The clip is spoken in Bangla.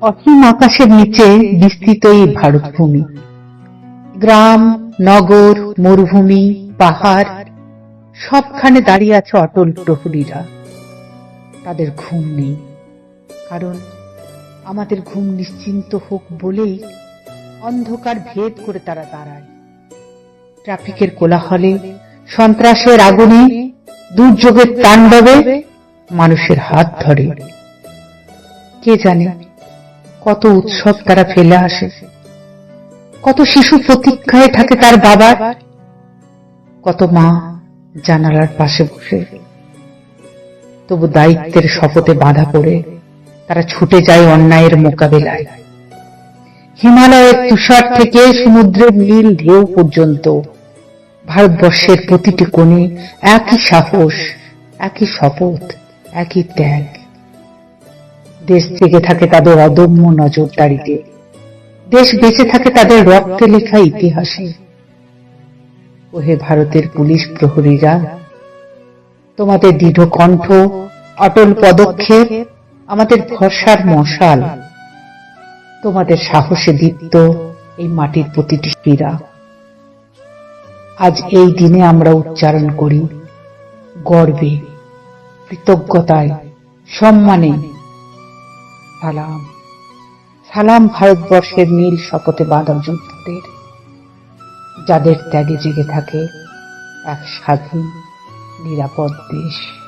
অসীম আকাশের নিচে বিস্তৃত এই ভারতভূমি। গ্রাম, নগর, মরুভূমি, পাহাড়, সবখানে দাঁড়িয়ে আছে অটল প্রহরীরা। তাদের ঘুম নেই। কারণ আমাদের ঘুম নিশ্চিন্ত হোক বলেই অন্ধকার ভেদ করে তারা দাঁড়ায়। ট্রাফিকের কোলাহলে, সন্ত্রাসের আগুনে, দুর্যোগের তাণ্ডবে মানুষের হাত ধরে। কে জানে কত উৎসব তারা ফেলে আসে। কত শিশু প্রতীক্ষায় থাকে তার বাবার। কত মা জানালার পাশে বসে। তবু দায়িত্বের শপথে বাধা পড়ে তারা ছুটে যায় অন্যায়ের মোকাবেলায়। হিমালয়ের তুষার থেকে সমুদ্রের নীল ঢেউ পর্যন্ত ভারতবর্ষের প্রতিটি কোণে একই সাহস, একই শপথ, একই ত্যাগ। দেশ জেগে থাকে তাদের অদম্য নজরদারিতে। দেশ বেঁচে থাকে তাদের রক্তে লেখা ইতিহাসে। ওহে ভারতের পুলিশ প্রহরীরা, তোমাদের দৃঢ় কণ্ঠ, অটল পদক্ষেপ, আমাদের ভরসার মশাল, তোমাদের সাহসে দীপ্ত এই মাটির প্রতিটি পীড়া আজ এই দিনে আমরা উচ্চারণ করি, গর্বে, কৃতজ্ঞতায়, সম্মানে সালাম। সালাম ভারতবর্ষের নীল শপথে বাঁধা যোদ্ধাদের যাদের ত্যাগে জেগে থাকে এক স্বাধীন, নিরাপদ দেশ।